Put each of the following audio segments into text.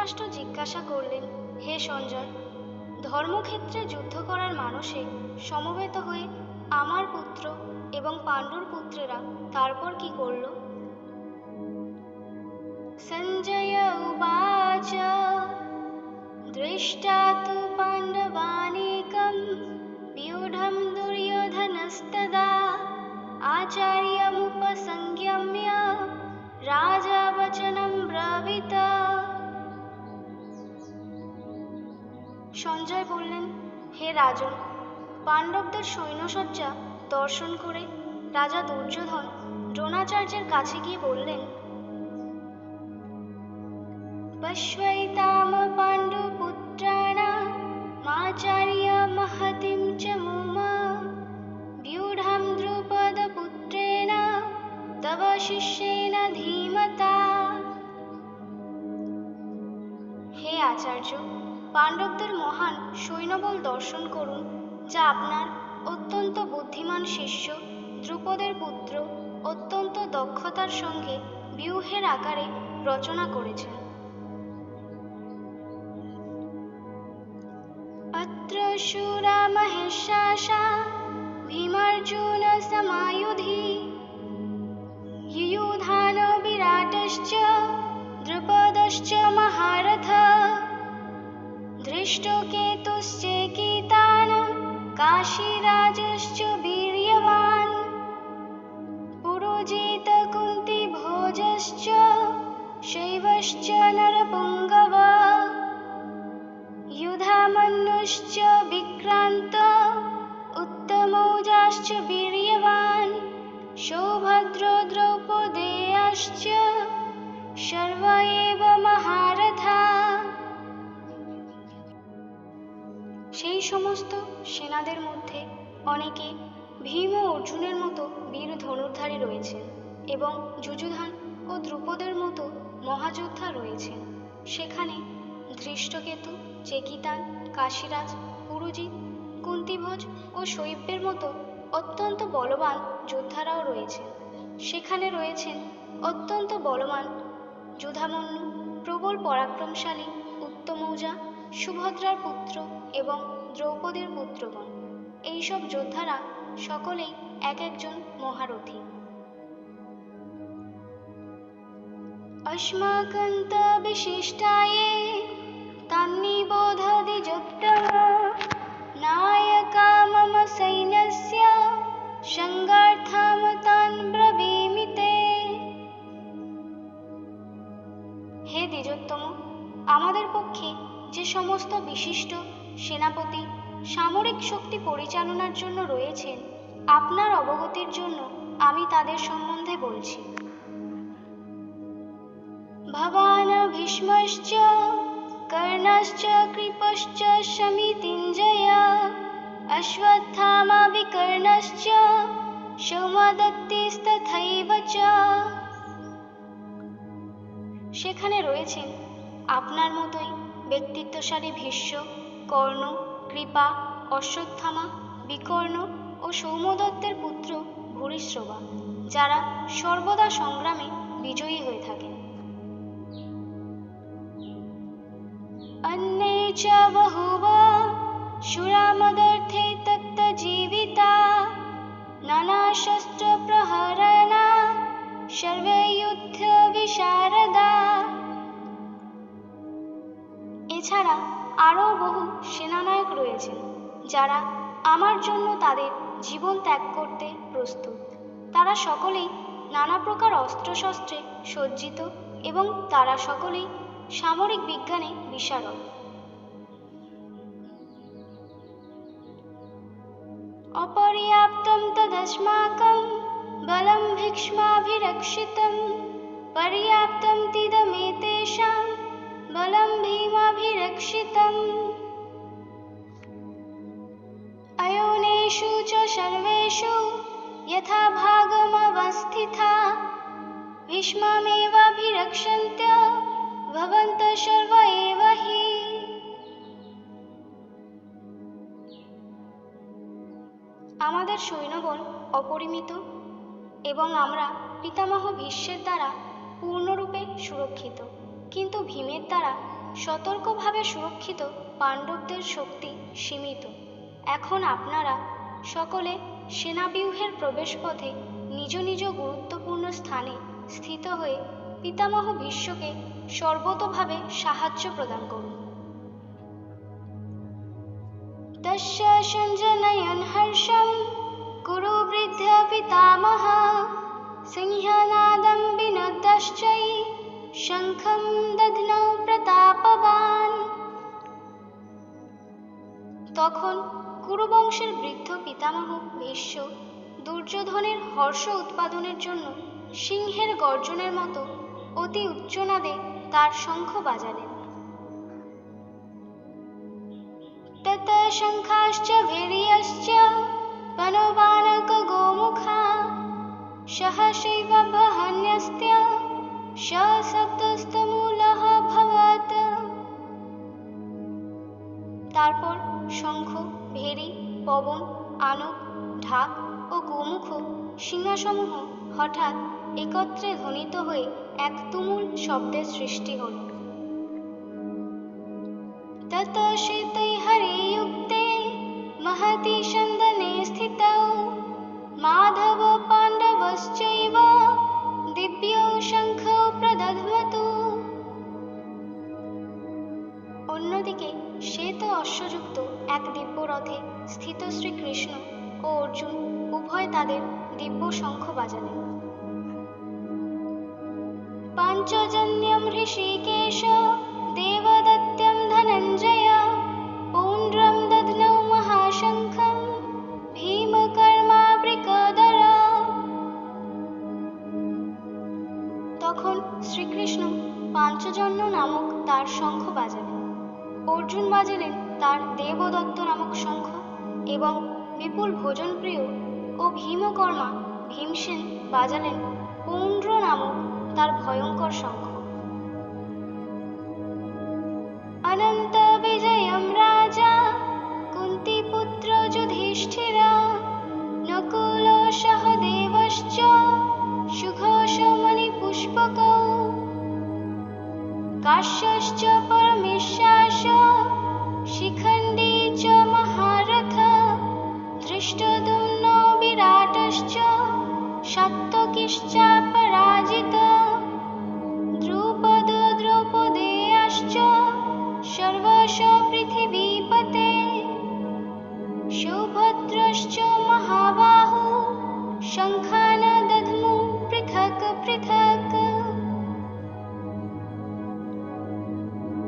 ধৃতরাষ্ট্র জিজ্ঞাসা করলেন হে সঞ্জয় ধর্মক্ষেত্রে যুদ্ধ করার মানসে সমবেত হয়ে আমার পুত্র এবং পাণ্ডুর পুত্রেরা তারপর কি করল সঞ্জয় উবাচ দৃষ্টা তু পাণ্ডবানেকম व्यूढं दुर्योधनस्तदा आचार्यमुपसंयम्य राजा वचनं ब्रवीत সঞ্জয় বললেন, হে রাজন, পাণ্ডবদের সৈন্যসজ্জা দর্শন করে রাজা দুর্যোধন দ্রোণাচার্যের কাছে গিয়ে বললেন পশ্বৈতাম পাণ্ডুপুত্রাণা মাচার্য মহতিম চ মুমা व्यूढं द्रुपदपुत्रेण तव শিষ্যেন ধীমতা হে আচার্য পাণ্ডবদের মহান সৈন্যবল দর্শন করুন, যা আপনার অত্যন্ত বুদ্ধিমান শিষ্য দ্রুপদের পুত্র অত্যন্ত দক্ষতার সঙ্গে বিউহের আকারে রচনা করেছেন। অত্র মহেশাসা, ভীমার্জুন সমায়ুধি ইয়ুধান বিরাটশ্চ দ্রুপদশ্চ মহারথ। दृष्टोकेतुश्चेकितान् काशीराजश्च वीर्यवान्। पुरोजितकुन्तिभोजश्च शैवश्च नरपुङ्गव। युधामन्युश्च विक्रान्त उत्तमौजाश्च वीर्यवान्। सौभद्रो द्रौपदेयाश्च सर्व एव महारथा সেই সমস্ত সেনাদের মধ্যে অনেকে ভীম ও অর্জুনের মতো বীর ধনুর্ধারী রয়েছেন এবং যুযুধান ও দ্রুপদের মতো মহাযোদ্ধা রয়েছেন। সেখানে ধৃষ্টকেতু, চেকিতান, কাশীরাজ, পুরুজিৎ, কুন্তিভোজ ও শৈব্যের মতো অত্যন্ত বলবান যোদ্ধারাও রয়েছেন। সেখানে রয়েছেন অত্যন্ত বলবান যুধামন্যু, প্রবল পরাক্রমশালী উত্তমৌজা, সুভদ্রার পুত্র এবং দ্রৌপদীর পুত্রগণ এইসব যোদ্ধারা সকলেই এক একজন মহারথী अस्माकन्त विशिष्टाये तन्निबोधदिजोत्तम नायका मम सैन्यस्य सङ्गार्थं तान् ब्रवीमि ते হে দ্বিজোত্তম আমাদের পক্ষে যে সমস্ত বিশিষ্ট সেনাপতি সামরিক শক্তি পরিচালনার জন্য রয়েছেন। আপনার অবগতির জন্য আমি তাদের সম্বন্ধে বলছি। ভবান ভীষ্মশ্চ, কর্ণশ্চ, কৃপশ্চ শমিতিঞ্জয় অশ্বত্থামা বিকর্ণশ্চ, সৌমাদত্তিস্তথৈব চ। সেখানে রয়েছেন। আপনার মতোই ব্যক্তিত্বশালী ভীষ্ম কর্ণ কৃপা অশ্বত্থামা বিকর্ণ ও সৌমদত্তের পুত্র ভূরিশ্রবা যারা সর্বদা সংগ্রামে বিজয়ী হয়ে থাকেন अन्ये च बहुव शुरामदर्थे तत्तजीविता नानाशस्त्रप्रहरणा सर्वे युद्धविशारदा এছাড়া আরও বহু সেনানায়ক রয়েছেন, যারা আমার জন্য তাদের জীবন ত্যাগ করতে প্রস্তুত। তারা সকলেই নানা প্রকার অস্ত্রশস্ত্রে সজ্জিত এবং তারা সকলেই সামরিক বিজ্ঞানে বিশারদ। অপর্যাপ্তম তদস্মাকম বলম ভীক্ষ্মাভিরক্ষিতম, পর্যাপ্তম তিদমেতেষাম বলম ভীমাভিরক্ষিতম अयोनेषु च सर्वेषु यथा भागमवस्थिता भीष्ममेवाभिरक्षन्त्य भवन्तः सर्व एव हि আমাদের সৈন্যবল অপরিমিত এবং আমরা পিতামহ ভীষ্মের দ্বারা পূর্ণরূপে সুরক্ষিত কিন্তু ভীমের দ্বারা সতর্কভাবে সুরক্ষিত পাণ্ডবদের শক্তি সীমিত। এখন আপনারা সকলে সেনাবিউহের প্রবেশপথে নিজ নিজ গুরুত্বপূর্ণ স্থানে স্থিত হয়ে পিতামহ বিশ্বকে সর্বতভাবে সাহায্য প্রদান করুন। তস্যঞ্জনয়ন হর্ষম কুরু বৃদ্ধ পিতামহ সিংহনাদম বিনোদশ্চৈ शङ्खं दध्नौ প্রতাপবান তখন কুরুবংশের বৃদ্ধ পিতামহ ভীষ্ম দুর্যোধনের হর্ষ উৎপাদনের জন্য সিংহের গর্জনের মতো অতি উচ্চনাদে তার শঙ্খ বাজালেন ततः शङ्खाश्च वीर्यश्च पनवानकगोमुखा सहसैव बहन्यस्त्य তারপর শঙ্খ, ভেরি, পবন আনক ঢাক ও গোমুখ সিংহাসমূহ হঠাৎ একত্রে ধ্বনিত হয়ে এক তুমুল শব্দের সৃষ্টি হল। মহতি সন্দনে স্থিত। মাধব পাণ্ডবশ্চৈব দিব্যৌ শঙ্খ তদ্ভতু অন্যদিকে, সে তো অশ্বযুক্ত এক দিব্য রথে স্থিত শ্রীকৃষ্ণ ও অর্জুন উভয় তাদের দিব্য শঙ্খ বাজালেন। পাঞ্চজন্যম ঋষিকেশ দেবদত্তম ধনঞ্জয়, পৌণ্ড্রম দধ্নৌ মহাশঙ্খ। তখন শ্রীকৃষ্ণ পাঞ্চজন্য নামক তার শঙ্খ বাজালেন। অর্জুন বাজালেন তার দেবদত্ত নামক শঙ্খ এবং বিপুল ভোজনপ্রিয় ও ভীমকর্মা ভীমসেন বাজালেন পৌণ্ড্র নামক তার ভয়ঙ্কর শঙ্খ। অনন্ত বিজয়ম রাজা, কুন্তিপুত্র যুধিষ্ঠির, নকুল সহদেবশ্চ সুঘোষমণি पुष्पकौ। काश्यश्च परमे शिखण्डी च महारथ धृष्टदुम्नो विराटश्च शक्तकिश्चापराजित द्रुपद द्रौपदेयाश्च सर्वश पृथिवीपते। सुभद्रश्च महाबाहु शङ्खान পৃথক।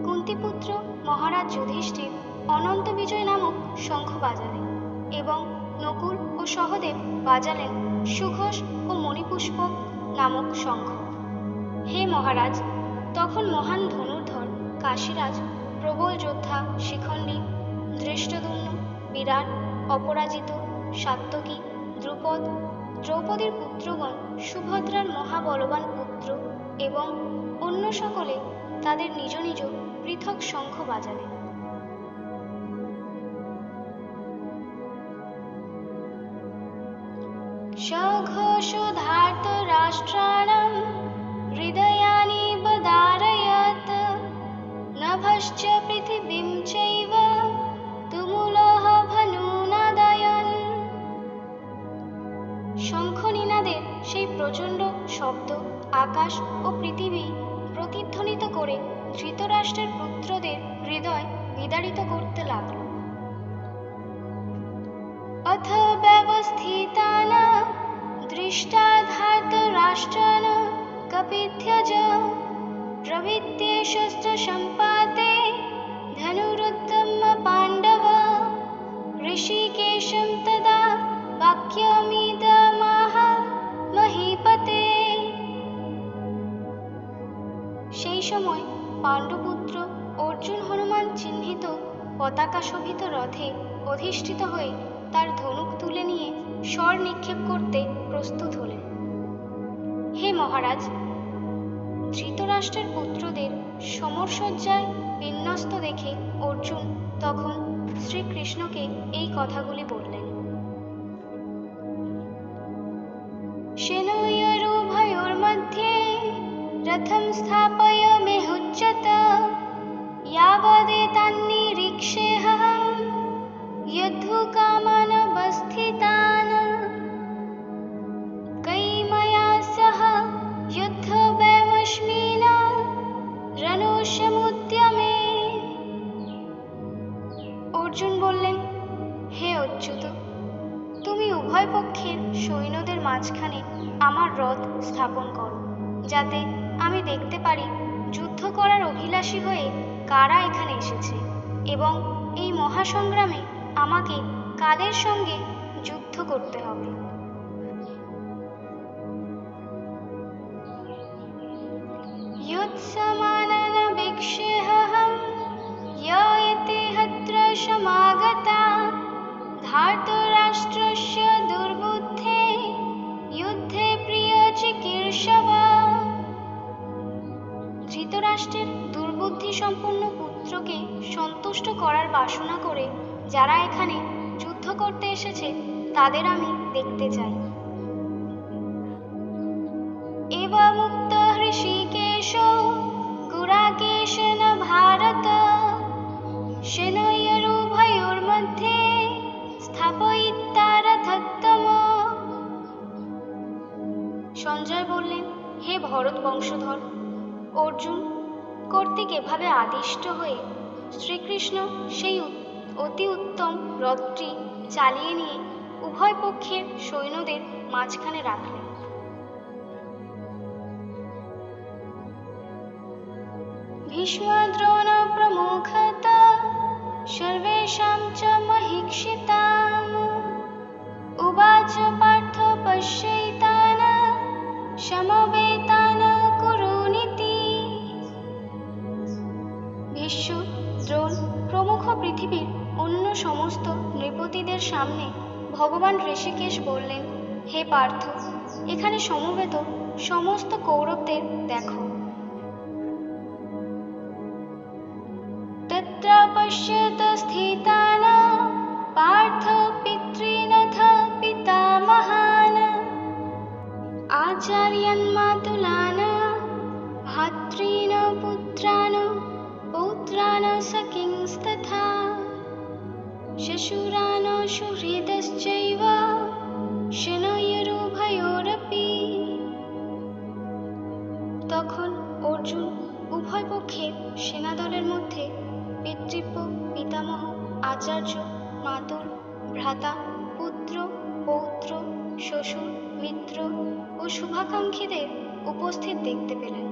কুন্তিপুত্র মহারাজ যুধিষ্ঠির অনন্ত বিজয় নামক শঙ্খ বাজালেন এবং নকুল ও সহদেব বাজালেন সুঘোষ ও মণিপুষ্পক নামক শঙ্খ। হে মহারাজ, তখন মহান ধনুর্ধর কাশীরাজ, প্রবল যোদ্ধা শিখণ্ডী ধৃষ্টদুম্ন বিরাট, অপরাজিত সাত্তকী দ্রুপদ দ্রৌপদীর পুত্রগণ সুভদ্রার মহাবলবান পুত্র এবং অন্য সকলে তাদের নিজ নিজ পৃথক শঙ্খ বাজালেন। সঘোষধার্তরাষ্ট্রাণাম পাণ্ডুপুত্র অর্জুন হনুমান চিহ্নিত পতাকা শোভিত রথে অধিষ্ঠিত হয়ে তার ধনুক তুলে নিয়ে স্বর নিক্ষেপ করতে প্রস্তুত হলেন। হে মহারাজ, ধৃতরাষ্ট্রের পুত্রদের সমরসজ্জায় বিন্যস্ত দেখে অর্জুন তখন শ্রীকৃষ্ণকে এই কথাগুলি বললেন। সেনয়ারো উভয়ের মধ্যে रथं स्थापयमेहुच्यत यावदेतान्निरीक्षेऽहं युद्धकामानवस्थितान् कैमया सह युद्धव्यमस्मिन् রণসমুদ্যমে অর্জুন বললেন হে অচ্যুত তুমি উভয় পক্ষের সৈন্যদের মাঝখানে আমার রথ স্থাপন করো যাতে আমি দেখতে পারি যুদ্ধ করার অভিলাষী হয়ে কারা এখানে এসেছে এবং এই মহাসংগ্রামে আমাকে কাদের সঙ্গে যুদ্ধ করতে হবে? ধার্ত ধৃতরাষ্ট্রের দুর্বুদ্ধি সম্পন্ন পুত্রকে সন্তুষ্ট করার বাসনা করে যারা এখানে যুদ্ধ করতে এসেছে, তাদের আমি দেখতে চাই। ভারত সেনয়রুভয়োর্মধ্যে স্থাপয়িত্তারথত্তম সঞ্জয় বললেন, হে ভরত বংশধর, অর্জুন কর্তৃক এভাবে আদিষ্ট হয়ে শ্রীকৃষ্ণ সেই অতি উত্তম রথটি চালিয়ে নিয়ে উভয় পক্ষের সৈন্যদের মাঝখানে রাখলেন। ভীষ্মদ্রোণ প্রমুখতা, সর্বেশাম চ মহিক্ষিতাম। উবাচ পার্থ ভগবান ঋষিকেশ বললেন হে পার্থ এখানে সমবেত সমস্ত কৌরবদের দেখো। তখন অর্জুন উভয় পক্ষে সেনাদলের মধ্যে পিতৃব্য, পিতামহ, আচার্য, মাতুল, ভ্রাতা, পুত্র, পৌত্র, শ্বশুর, মিত্র ও শুভাকাঙ্ক্ষীদের উপস্থিত দেখতে পেলেন।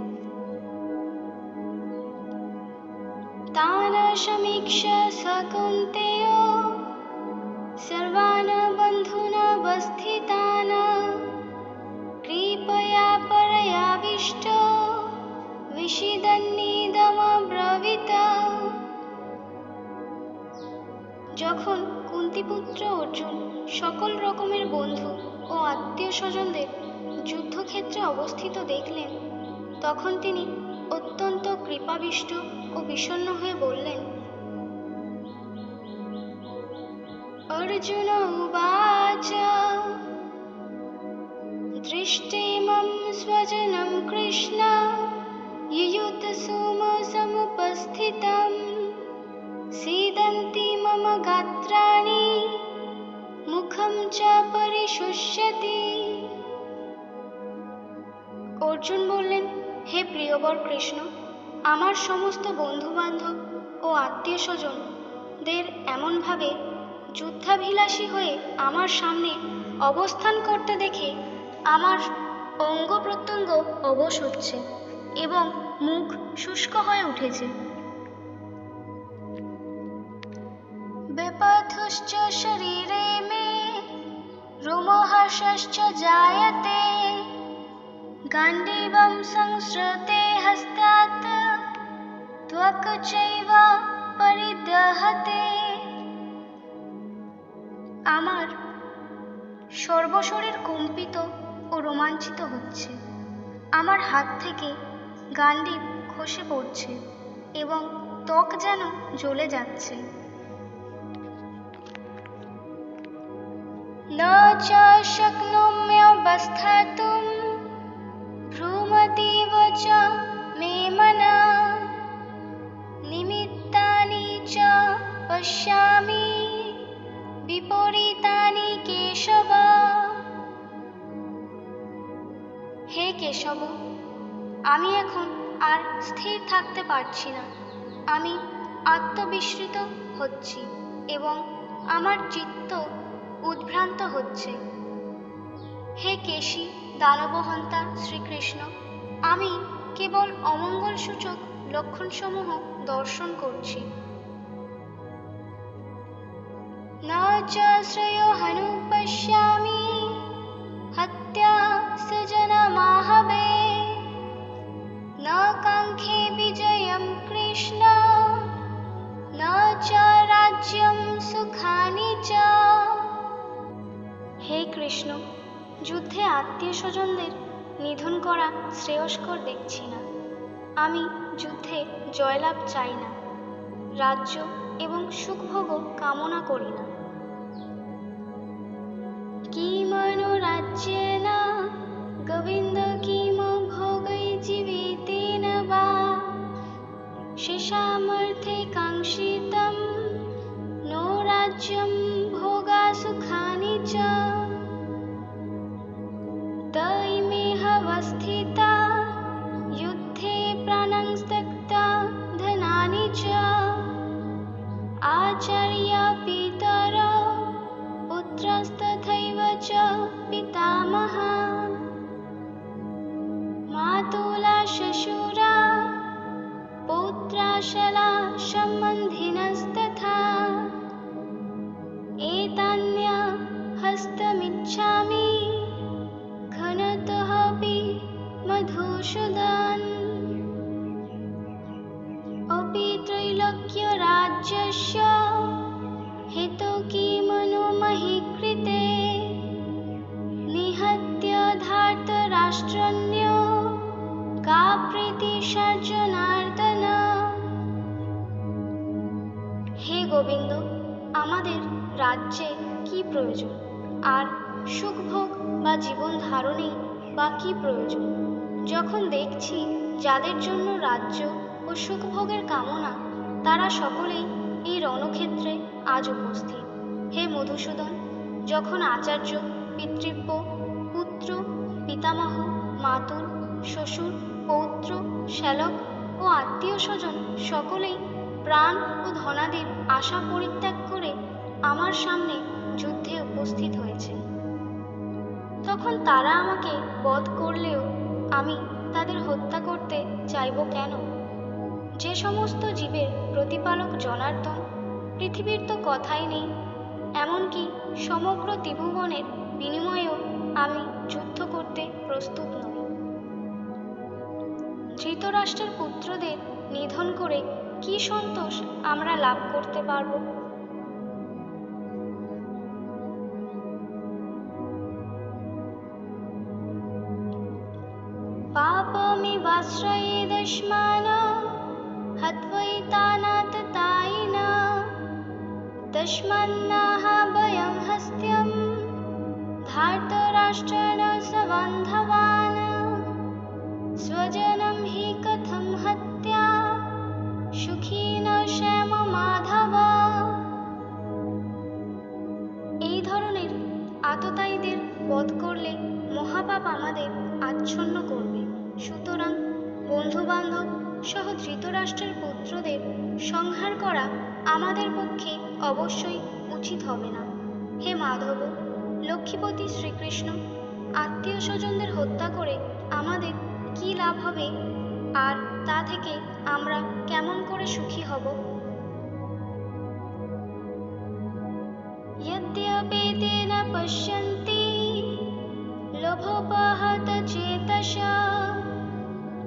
তারা সমীক্ষা সকুন্তেয় সর্বান বন্ধুনা বিষিদান্নিদমাব্রাবিতা যখন কুন্তিপুত্র অর্জুন সকল রকমের বন্ধু ও আত্মীয় স্বজনদের যুদ্ধক্ষেত্রে অবস্থিত দেখলেন, তখন তিনি অত্যন্ত কৃপাবিষ্ট ও বিষণ্ন হয়ে বললেন, অর্জুন দৃষ্টিমম স্বজনম কৃষ্ণ। युयुतसुमसमुपस्थितं सीदन्ति मम गात्राणि মুখম চ পরিশুষ্যতি অর্জুন বললেন হে প্রিয়বর কৃষ্ণ আমার সমস্ত বন্ধু বান্ধব ও আত্মীয় স্বজনদের এমনভাবে যুদ্ধাভিলাষী হয়ে আমার সামনে অবস্থান করতে দেখে আমার অঙ্গ প্রত্যঙ্গ অবশ হচ্ছে এবং মুখ শুষ্ক হয়ে উঠেছে। বিপথুশ্চ শরীরে মে রোমহর্ষশ্চ জায়তে, গান্ডীবম সংসৃতে হস্তাত ত্বক চৈব পরিদহতে। আমার সর্বশরীর কম্পিত ও রোমাঞ্চিত হচ্ছে। আমার হাত থেকে গান্ডীব খসে পড়ছে এবং ত্বক যেন জ্বলে যাচ্ছে न च शक्नोम्यवस्थातुं भ्रूमतीव च मे मना निमित्तानि च पश्यामि বিপরীতানি কেশব হে কেশব আমি এখন আর স্থির থাকতে পারছি না। আমি আত্মবিস্মৃত হচ্ছি এবং আমার চিত্ত উদ্ভ্রান্ত হচ্ছে। হে কেশী, দানবহন্তা শ্রীকৃষ্ণ, আমি কেবল অমঙ্গলসূচক লক্ষণসমূহ দর্শন করছি। না চাশ্রয় হনু পশ্যামি হত্যা সজনমাহবে न काङ्क्षे विजयं कृष्ण न च राज्यं सुखानि च হে কৃষ্ণ যুদ্ধে আত্মীয় স্বজনদের নিধন করা শ্রেয়স্কর দেখছি না আমি যুদ্ধে জয়লাভ চাই না রাজ্য এবং সুখভোগও কামনা করি না কিমনুরাজ্যেন গোবিন্দ शिशामर्थे काङ्क्षितं नो राज्यं भोगासुखानि च। त दैमेहवस्थिता युद्धे प्राणंस्तक्ता धनानि च। आचर्यापितर पुत्रस्तथैव च पितामहा। मातुला शशुरा पौत्राशला सम्बन्धिनस्तथा एतान्य हस्तमिच्छामि। घनतः अपि मधुसूदन् আমাদের রাজ্যে কি প্রয়োজন? আর সুখভোগ বা জীবন ধারণেই বা কি প্রয়োজন? যখন দেখছি যাদের জন্য রাজ্য ও সুখভোগের কামনা, তারা সকলেই এই রণক্ষেত্রে আজ উপস্থিত। হে মধুসূদন, যখন আচার্য, পিতৃব্য, পুত্র, পিতামহ, মাতুল, শ্বশুর, পৌত্র, শ্যালক ও আত্মীয় স্বজন সকলেই প্রাণ ও ধনাদির আশা পরিত্যাগ করে আমার সামনে যুদ্ধে উপস্থিত হয়েছে। তখন তারা আমাকে বধ করলেও আমি তাদের হত্যা করতে চাইব কেন? যে সমস্ত জীবের প্রতিপালক জনার্দন, পৃথিবীর তো কথাই নেই। এমনকি সমগ্র ত্রিভুবনের বিনিময়েও আমি যুদ্ধ করতে প্রস্তুত নই। ধৃতরাষ্ট্রের পুত্রদের নিধন করে কি সন্তোষ আমরা লাভ করতে পারব पापमिवाश्रयेदश्मान हत्वैतानाततायिन तस्मान्नाह भयं हस्त्यं धार्तराष्ट्रेण सबान्धवान् स्वजनं हि শ্যাম মাধব। এই ধরনের আততায়ীদের বধ করলে মহাপাপ আমাদের আচ্ছন্ন করবে। সুতরাং বন্ধু বান্ধব সহ ধৃতরাষ্ট্রের পুত্রদের সংহার করা আমাদের পক্ষে অবশ্যই উচিত হবে না। হে মাধব, লক্ষ্মীপতি শ্রীকৃষ্ণ, আত্মীয় স্বজনদের হত্যা করে আমাদের কি লাভ হবে? আর তা থেকে আমরা কেমন করে সুখী হব यद्यपेतेन पश्यन्ति लोभोपहत चेतस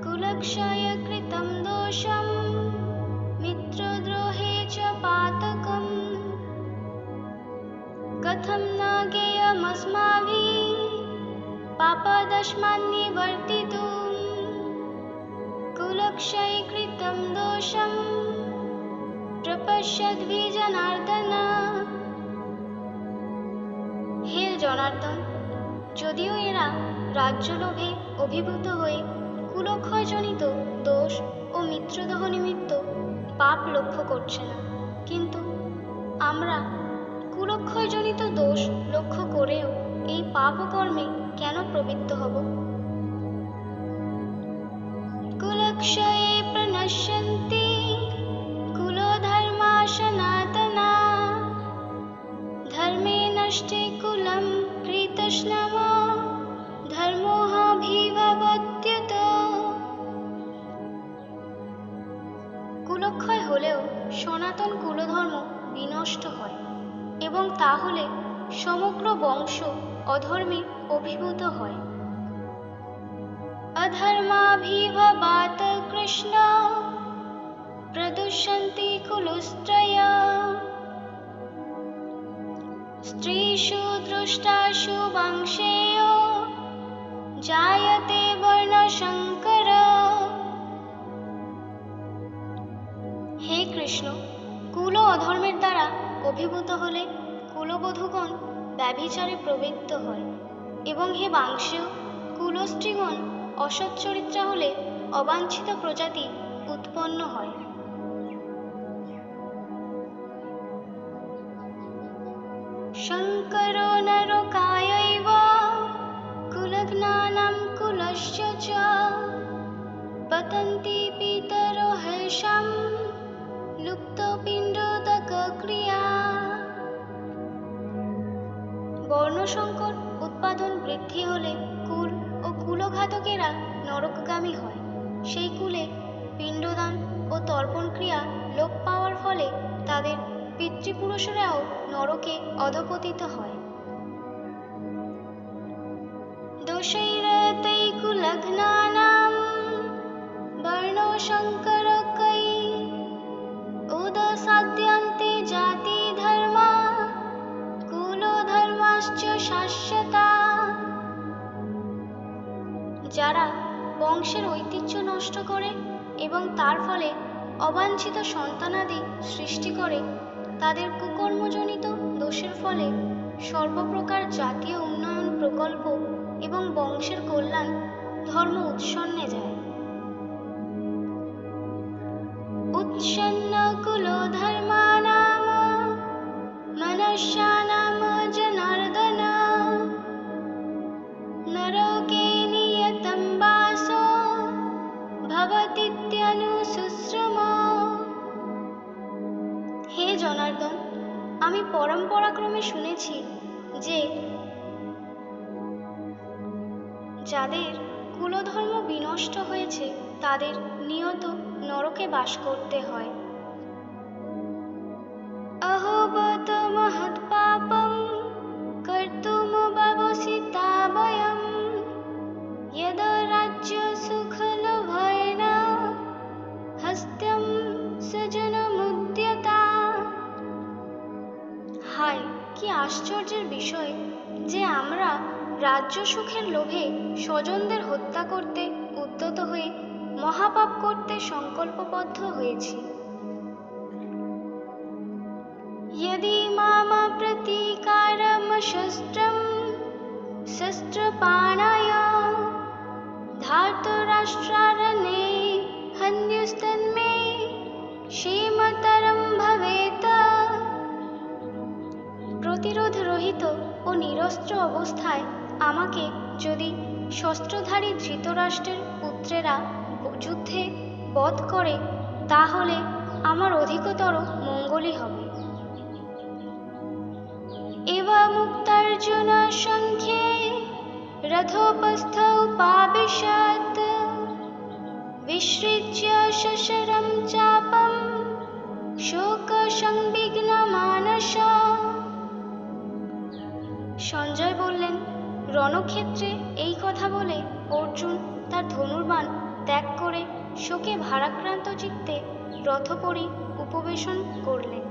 कुलक्षयकृतं दोषं मित्रद्रोहे च पातकम् कथं न ज्ञेयमस्माभिः पापदस्मान्निवर्तितुम् कुलक्षये कृतं दोषं প্রপশ্যদ্ভি জনার্দন হে জনার্দন যদিও এরা রাজ্যলোভে অভিভূত হয়ে কুলক্ষয়জনিত দোষ ও মিত্রদহ নিমিত্ত পাপ লক্ষ্য করছে না কিন্তু আমরা কুলক্ষয়জনিত দোষ লক্ষ্য করেও এই পাপ কর্মে কেন প্রবৃত্ত হব কুলক্ষয়ে প্রণশ্যন্তি কুলধর্মা সনাতনা। ধর্মে নষ্টে কুলম কৃতস্নম ধর্মোহাভিভবত্যুত। কুলক্ষয় হলেও সনাতন কুলধর্ম বিনষ্ট হয় এবং তা হলে সমগ্র বংশ অধর্মে অভিভূত হয়। অধর্মাভিভবাত কৃষ্ণ প্রদুষ্যন্তি কুলুস্ত্রয় স্ত্রীষু দৃষ্টাসু বংশেয় জায়তে বর্ণশঙ্কর হে কৃষ্ণ, কুল অধর্মের দ্বারা অভিভূত হলে কুলবধূগণ ব্যভিচারে প্রবৃত্ত হয় এবং হে বাংশেয়, কুলস্ত্রীগণ অসৎ চরিত্রা হলে অবাঞ্ছিত প্রজাতি উৎপন্ন হয়। শঙ্করো নরকায়ৈব কুলঘ্নানাं কুলস্য চ, পতন্তি পিতরো হর্ষম লুপ্তপিণ্ডোদকক্রিয়া বর্ণসংকর উৎপাদন বৃদ্ধি হলে কুল ও কুলঘাতকেরা নরকগামী হয়। সেই কুলে পিণ্ডদান ও তর্পণ ক্রিয়া লোপ পাওয়ার ফলে তাদের পিতৃপুরুষরাও নরকে অধপতিত হয়। উদসাদ্যন্তে জাতি ধর্মা যারা বংশের ঐতিহ্য নষ্ট করে এবং তার ফলে অবাঞ্ছিত সন্তানাদি সৃষ্টি করে, তাদের কুকর্মজনিত দোষের ফলে সর্বপ্রকার জাতীয় উন্নয়ন প্রকল্প এবং বংশের কল্যাণ ধর্ম উৎসন্নে যায়। উৎসন্ন কুলধর্মানাম মনুষ্যানাম জনার্দন পরম্পরাক্রমে শুনেছি যে যাদের কুলধর্ম বিনষ্ট হয়েছে, তাদের নিয়ত নরকে বাস করতে হয়। অহোবত মহৎ পাপম কর্তুম ব্যবসিতা বয়ম यद রাজ্য সুখল ভয়েন হস্ত্যম সজনমুদ্যতা কি আশ্চর্যের বিষয় যে আমরা রাজ্য সুখের লোভে স্বজনদের হত্যা করতে উদ্যত হয়ে মহাপাপ করতে সংকল্পবদ্ধ হয়েছি यदि माम प्रतीकारं शस्त्रं शस्त्रपाणाय धार्तराष्ट्रारणे हन्युस्तन्मे क्षेमतरं भवेत् প্রতিরোধ রহিত ও নিরস্ত্র অবস্থায় আমাকে যদি শস্ত্রধারী ধৃতরাষ্ট্রের পুত্রেরা যুদ্ধে বধ করে, তাহলে আমার অধিকতর মঙ্গলই হবে। এবা মুক্তার্জুনা সংখ্যে রথোপস্থ উপাবিশাত বিসৃজ্য শশরম চাপম শোক সংবিঘ্ন মানসা সঞ্জয় বললেন, রণক্ষেত্রে এই কথা বলে অর্জুন তার ধনুর্বাণ ত্যাগ করে শোকে ভারাক্রান্ত চিত্তে রথপরি উপবেশন করলেন।